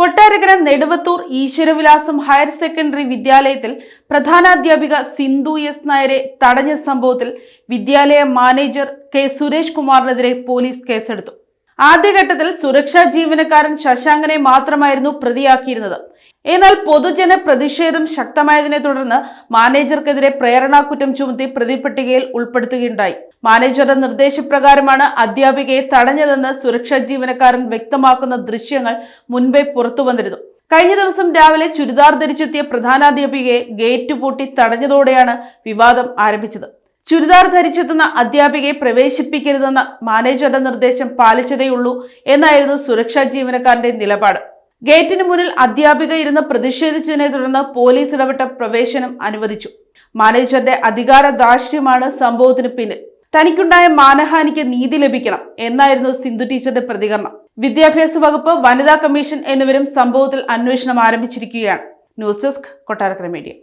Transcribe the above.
Kottarakkara Neduvathur Eeswaravilasam higher secondary വിദ്യാലയത്തിൽ പ്രധാനാധ്യാപിക Sindhu S നായരെ തടഞ്ഞ സംഭവത്തിൽ വിദ്യാലയ മാനേജർ കെ സുരേഷ് കുമാറിനെതിരെ പോലീസ് കേസെടുത്തു. ആദ്യഘട്ടത്തിൽ സുരക്ഷാ ജീവനക്കാരൻ ശശാങ്കനെ മാത്രമായിരുന്നു പ്രതിയാക്കിയിരുന്നത്. എന്നാൽ പൊതുജന പ്രതിഷേധം ശക്തമായതിനെ തുടർന്ന് മാനേജർക്കെതിരെ പ്രേരണാക്കുറ്റം ചുമത്തി പ്രതിപട്ടികയിൽ ഉൾപ്പെടുത്തുകയുണ്ടായി. മാനേജറുടെ നിർദ്ദേശപ്രകാരമാണ് അധ്യാപികയെ തടഞ്ഞതെന്ന് സുരക്ഷാ ജീവനക്കാരൻ വ്യക്തമാക്കുന്ന ദൃശ്യങ്ങൾ മുൻപേ പുറത്തു വന്നിരുന്നു. കഴിഞ്ഞ ദിവസം രാവിലെ ചുരിദാർ ധരിച്ചെത്തിയ പ്രധാനാധ്യാപികയെ ഗേറ്റ് പൂട്ടി തടഞ്ഞതോടെയാണ് വിവാദം ആരംഭിച്ചത്. ചുരിദാർ ധരിച്ചെത്തുന്ന അധ്യാപികയെ പ്രവേശിപ്പിക്കരുതെന്ന മാനേജറുടെ നിർദ്ദേശം പാലിച്ചതേയുള്ളൂ എന്നായിരുന്നു സുരക്ഷാ ജീവനക്കാരന്റെ നിലപാട്. ഗേറ്റിന് മുന്നിൽ അധ്യാപിക ഇരുന്ന് പ്രതിഷേധിച്ചതിനെ തുടർന്ന് പോലീസ് ഇടപെട്ട പ്രവേശനം അനുവദിച്ചു. മാനേജറുടെ അധികാര ദാർഷ്ട്യമാണ് സംഭവത്തിന് പിന്നിൽ. തനിക്കുണ്ടായ മാനഹാനിക്ക് നീതി ലഭിക്കണം എന്നായിരുന്നു സിന്ധു ടീച്ചറുടെ പ്രതികരണം. വിദ്യാഭ്യാസ വകുപ്പ് വനിതാ കമ്മീഷൻ എന്നിവരും സംഭവത്തിൽ അന്വേഷണം ആരംഭിച്ചിരിക്കുകയാണ്. News desk Kottarakkara media.